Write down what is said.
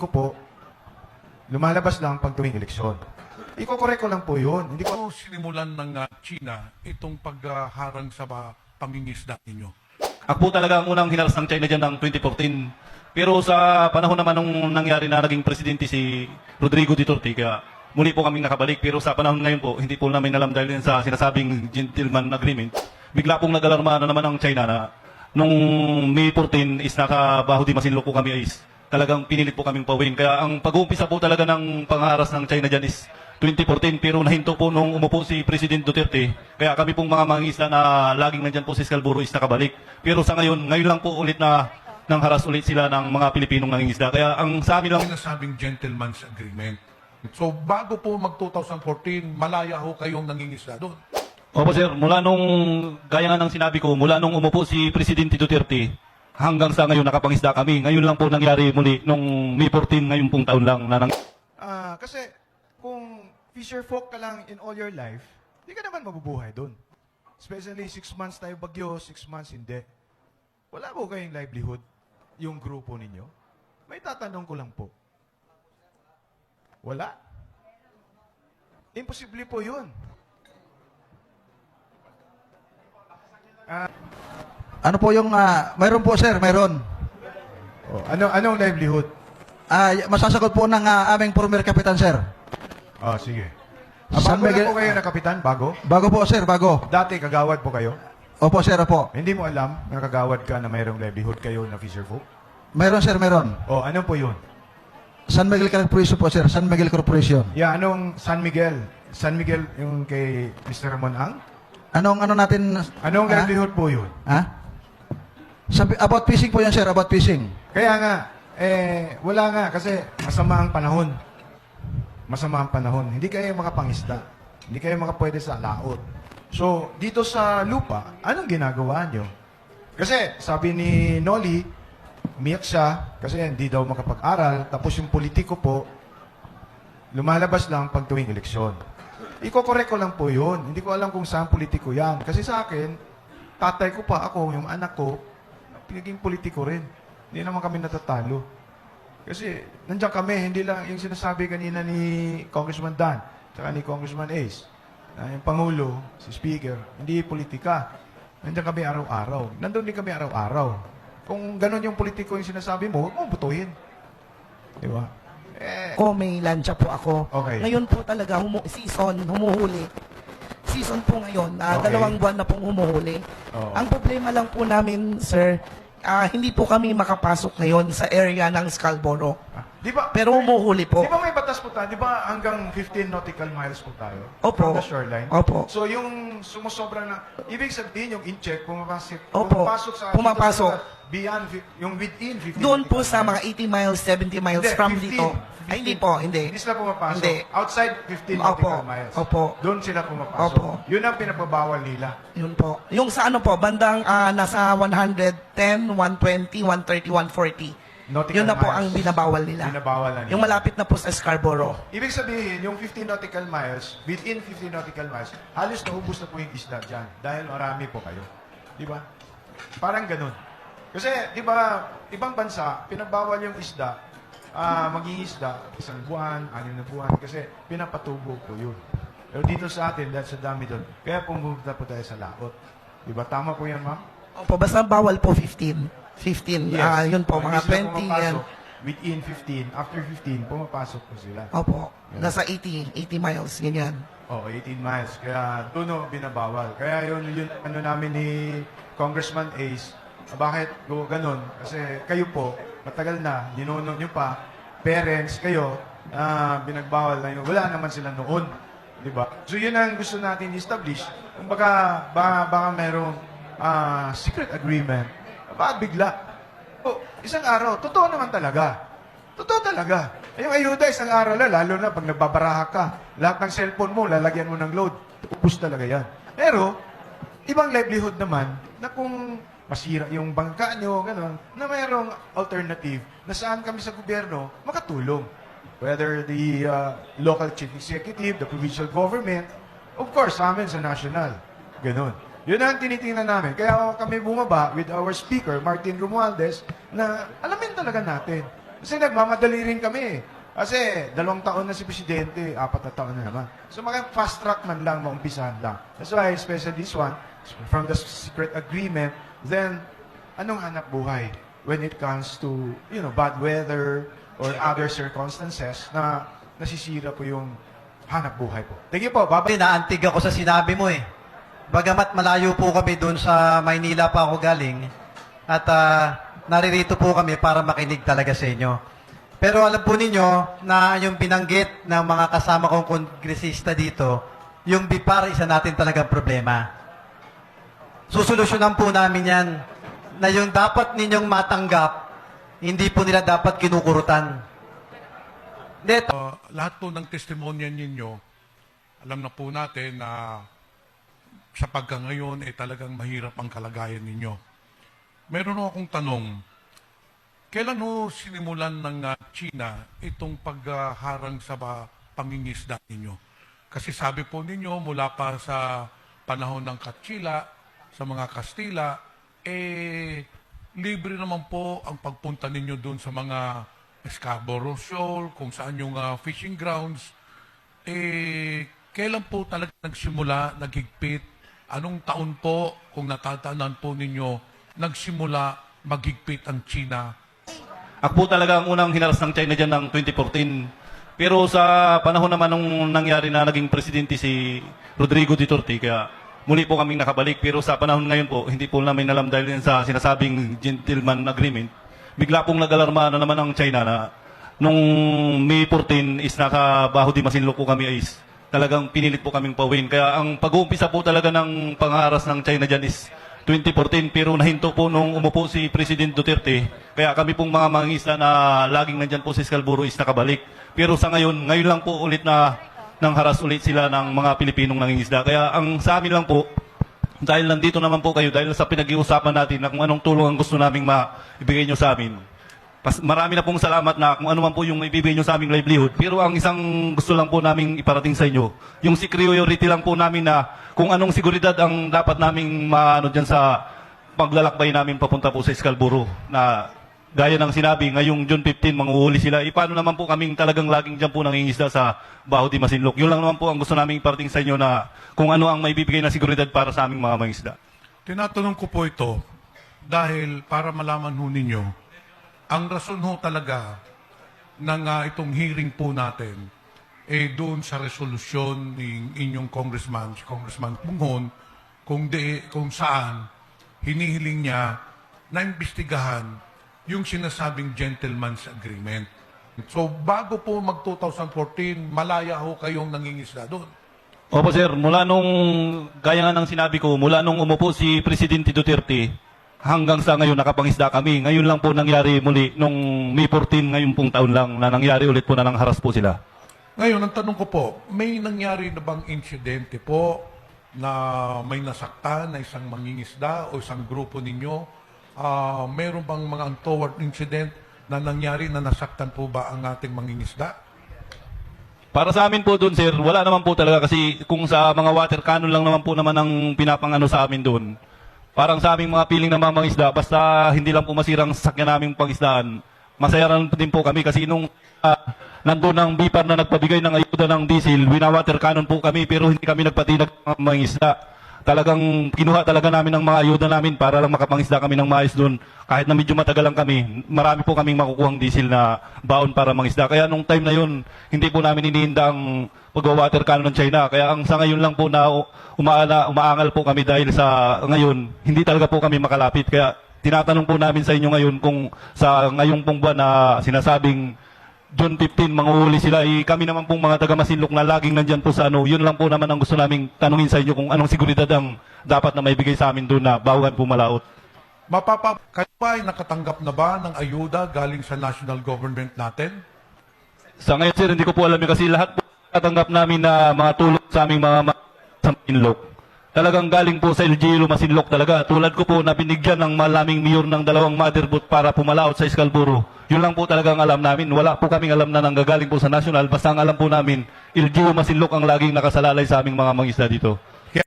ko po, lumalabas lang pag tuwing eleksyon. Iko-correct ko lang po yun. Hindi ko Ano sinimulan ng uh, China itong pagharang sa uh, pangingisda ninyo? Ako po talaga ang unang hinaras ng China dyan ng 2014. Pero sa panahon naman nung nangyari na naging presidente si Rodrigo Duterte, kaya muli po kaming nakabalik. Pero sa panahon ngayon po, hindi po namin alam dahil sa sinasabing gentleman agreement. Bigla pong nag-alarma na naman ang China na nung May 14 is nakabaho di masinlo po kami is talagang pinilit po kaming pawin. Kaya ang pag-uumpisa po talaga ng pangharas ng China dyan is 2014 pero nahinto po nung umupo si President Duterte. Kaya kami pong mga mangisda na laging nandyan po si Scalburo is nakabalik. Pero sa ngayon, ngayon lang po ulit na nang haras ulit sila ng mga Pilipinong nangingisda. Kaya ang sa amin lang, Sinasabing gentleman's agreement. So bago po mag 2014, malaya ho kayong nangingisda doon. Opo sir, mula nung, gaya nga ng sinabi ko, mula nung umupo si Presidente Duterte, hanggang sa ngayon nakapangisda kami. Ngayon lang po nangyari muli, nung May 14, ngayon pong taon lang na nang, Ah, kasi kung fisher folk ka lang in all your life, hindi ka naman mabubuhay doon. Especially six months tayo bagyo, six months hindi. Wala po kayong livelihood, yung grupo ninyo. May tatanong ko lang po. Wala. Imposible po yun. Ano po yung, ah, mayroon po sir, mayroon. Oh, ano anong livelihood? Ah, y- masasagot po ng ah, aming former kapitan sir. Ah, sige. Ah, San bago Miguel- na po kayo na kapitan, bago? Bago po sir, bago. Dati kagawad po kayo? Opo sir, opo. Hindi mo alam na kagawad ka na mayroong livelihood kayo na fisher folk? Mayroon sir, mayroon. Oh, ano po yun? San Miguel Corporation po sir, San Miguel Corporation. Yeah, anong San Miguel? San Miguel yung kay Mr. Ramon Ang? Anong ano natin? Anong ha? livelihood po yun? Ha? Sabi, about fishing po yan sir, about fishing. Kaya nga, eh, wala nga kasi masama ang panahon. Masama ang panahon. Hindi kayo makapangisda. Hindi kayo makapwede sa laot. So, dito sa lupa, anong ginagawa nyo? Kasi, sabi ni Noli, umiyak siya kasi hindi daw makapag-aral. Tapos yung politiko po, lumalabas lang pag tuwing eleksyon. Iko-correct ko lang po yun. Hindi ko alam kung saan politiko yan. Kasi sa akin, tatay ko pa ako, yung anak ko, pinaging politiko rin. Hindi naman kami natatalo. Kasi nandiyan kami, hindi lang yung sinasabi kanina ni Congressman Dan, tsaka ni Congressman Ace, na yung Pangulo, si Speaker, hindi politika. Nandiyan kami araw-araw. Nandun din kami araw-araw. Kung ganun yung politiko yung sinasabi mo, huwag mong butuhin. Di ba? Eh, ko, may lansya po ako. Okay. Ngayon po talaga, humu- season, humuhuli. Season po ngayon, ah, Okay. dalawang buwan na pong humuhuli. Oo. Ang problema lang po namin, sir, ah, hindi po kami makapasok ngayon sa area ng Scarborough. Di ba? Pero humuhuli po. Di ba may batas po tayo? Di ba hanggang 15 nautical miles po tayo? Opo. From the shoreline? Opo. So yung sumusobra na, ibig sabihin yung in-check, pumapasok, Opo. pumapasok sa, Pumapasok. beyond, fi- yung within 15 Doon po nautical sa miles. mga 80 miles, 70 miles Hindi, from 15. dito. Ay, hindi po, hindi. Hindi sila pumapasok. Hindi. Outside 15 Opo. nautical miles. Opo. Doon sila pumapasok. Opo. Yun ang pinagbabawal nila. Yun po. Yung sa ano po, bandang ah, nasa 110, 120, 130, 140. Nautical Yun na po miles. ang binabawal nila. Binabawal na nila. Yung malapit na po sa Scarborough. Ibig sabihin, yung 15 nautical miles, within 15 nautical miles, halos naubos na po yung isda dyan. Dahil marami po kayo. Di ba? Parang ganun. Kasi, di ba, ibang bansa, pinagbawal yung isda, ah mag-iisda, isang buwan, anim na buwan, kasi pinapatubo po yun. Pero dito sa atin, dahil sa dami doon, kaya pumunta po tayo sa laot. Di ba? Tama po yan, ma'am? Opo, basta bawal po 15. 15. Ah, yun po, Hindi mga sila 20 pumapasok. yan. Within 15, after 15, pumapasok po sila. Opo, nasa 80, 80 miles, ganyan. Oo, 18 miles. Kaya doon no, binabawal. Kaya yun, yun ano namin ni Congressman Ace, ah, bakit go ganun? Kasi kayo po, matagal na, ninuno nyo pa, parents, kayo, ah, binagbawal na yun. Wala naman sila noon. Di ba? So yun ang gusto natin establish. Kung baka, baka, baka merong ah, secret agreement, baka bigla. Oh, isang araw, totoo naman talaga. Totoo talaga. Yung ayuda, isang araw na, lalo na pag nagbabaraha ka, lahat ng cellphone mo, lalagyan mo ng load. Ubus talaga yan. Pero, ibang livelihood naman, na kung masira yung bangka nyo, gano'n, na mayroong alternative na saan kami sa gobyerno makatulong. Whether the uh, local chief executive, the provincial government, of course, amin sa national. Ganon. Yun ang tinitingnan namin. Kaya kami bumaba with our speaker, Martin Romualdez, na alamin talaga natin Kasi nagmamadali rin kami. Kasi dalawang taon na si Presidente, apat na taon na naman. So mga fast track man lang, maumpisahan lang. That's why, especially this one, from the secret agreement, then, anong hanap buhay when it comes to, you know, bad weather or other circumstances na nasisira po yung hanap buhay po. Thank you po. Kasi naantig ako sa sinabi mo eh. Bagamat malayo po kami doon sa Maynila pa ako galing at ah, naririto po kami para makinig talaga sa inyo. Pero alam po ninyo na yung binanggit ng mga kasama kong kongresista dito, yung BIPAR, isa natin talagang problema. Susolusyonan po namin yan na yung dapat ninyong matanggap, hindi po nila dapat kinukurutan. Hindi, Uh, lahat po ng testimonya ninyo, alam na po natin na sa pagka ngayon ay talagang mahirap ang kalagayan ninyo. Meron akong tanong, kailan ho sinimulan ng uh, China itong pagharang sa ba, pangingisda ninyo? Kasi sabi po ninyo, mula pa sa panahon ng Kachila, sa mga Kastila, eh, libre naman po ang pagpunta ninyo doon sa mga Scarborough Shoal, kung saan yung ah, fishing grounds. Eh, kailan po talaga nagsimula, naghigpit? Anong taon po, kung natataanan po ninyo, nagsimula maghigpit ang China Ako po talaga ang unang hinaras ng China dyan ng 2014. Pero sa panahon naman nung nangyari na naging presidente si Rodrigo Duterte, kaya muli po kaming nakabalik. Pero sa panahon ngayon po, hindi po namin alam dahil sa sinasabing gentleman agreement, bigla pong nag-alarma na naman ang China na nung May 14 is nasa Baho di Masinloc po kami is talagang pinilit po kaming pawin. Kaya ang pag-uumpisa po talaga ng pangaras ng China dyan is 2014 pero nahinto po nung umupo si President Duterte. Kaya kami pong mga mangingisda na laging nandyan po sa Scarborough is nakabalik. Pero sa ngayon, ngayon lang po ulit na nang haras ulit sila ng mga Pilipinong nangingisda. Kaya ang sa amin lang po, dahil nandito naman po kayo, dahil sa pinag-iusapan natin na kung anong tulong ang gusto naming maibigay nyo sa amin. Pas, marami na pong salamat na kung ano man po yung maibibigay nyo sa aming livelihood. Pero ang isang gusto lang po naming iparating sa inyo, yung security lang po namin na kung anong seguridad ang dapat naming maano dyan sa paglalakbay namin papunta po sa Scarborough na gaya ng sinabi, ngayong June 15, manguhuli sila. E paano naman po kaming talagang laging dyan po nangingisda sa Baho di Masinloc. Yun lang naman po ang gusto naming iparating sa inyo na kung ano ang maibibigay na seguridad para sa aming mga mangingisda. Tinatanong ko po ito dahil para malaman ho ninyo, ang rason ho talaga ng ah, itong hearing po natin eh doon sa resolusyon ng inyong congressman, si Congressman Punghon, kung, de, kung saan hinihiling niya na imbestigahan yung sinasabing gentleman's agreement. So bago po mag 2014, malaya ho kayong nangingisda doon. Opo sir, mula nung, gaya nga ng sinabi ko, mula nung umupo si Presidente Duterte, hanggang sa ngayon nakapangisda kami. Ngayon lang po nangyari muli, nung May 14, ngayon pong taon lang, na nangyari ulit po na nangharas po sila. Ngayon, ang tanong ko po, may nangyari na bang insidente po na may nasaktan na isang mangingisda o isang grupo ninyo? Ah, meron bang mga untoward incident na nangyari na nasaktan po ba ang ating mangingisda? Para sa amin po doon sir, wala naman po talaga kasi kung sa mga water cannon lang naman po naman ang pinapangano sa amin doon. Parang sa aming mga piling na mamangisda, basta hindi lang po masirang sasakyan naming pangisdaan, masaya rin din po kami kasi nung uh, nandun ang BIPAR na nagpabigay ng ayuda ng diesel, winawater cannon po kami pero hindi kami nagpatinag ng mga mangisda. Talagang kinuha talaga namin ng mga ayuda namin para lang makapangisda kami ng maayos doon. Kahit na medyo matagal lang kami, marami po kaming makukuhang diesel na baon para mangisda. Kaya nung time na yun, hindi po namin iniinda ang pag-water cannon ng China. Kaya ang sa ngayon lang po na umaala, umaangal po kami dahil sa ngayon, hindi talaga po kami makalapit. Kaya tinatanong po namin sa inyo ngayon kung sa ngayong pong buwan na sinasabing June 15, manguhuli sila. Eh, kami naman pong mga taga Masinloc na laging nandyan po sa ano, yun lang po naman ang gusto naming tanungin sa inyo kung anong seguridad ang dapat na maibigay sa amin doon na bawagan po malaot. Mapapa, kayo ba ay nakatanggap na ba ng ayuda galing sa national government natin? Sa ngayon sir, hindi ko po alam yun kasi lahat po natanggap namin na mga tulong sa aming mga ma- sa Masinloc. Talagang galing po sa LGU Masinloc talaga. Tulad ko po na binigyan ng malaming mayor ng dalawang motherboard para pumalaot sa Scarborough. Yun lang po talagang alam namin. Wala po kaming alam na nanggagaling po sa national. Basta ang alam po namin, LGU Masinloc ang laging nakasalalay sa aming mga mangisda dito.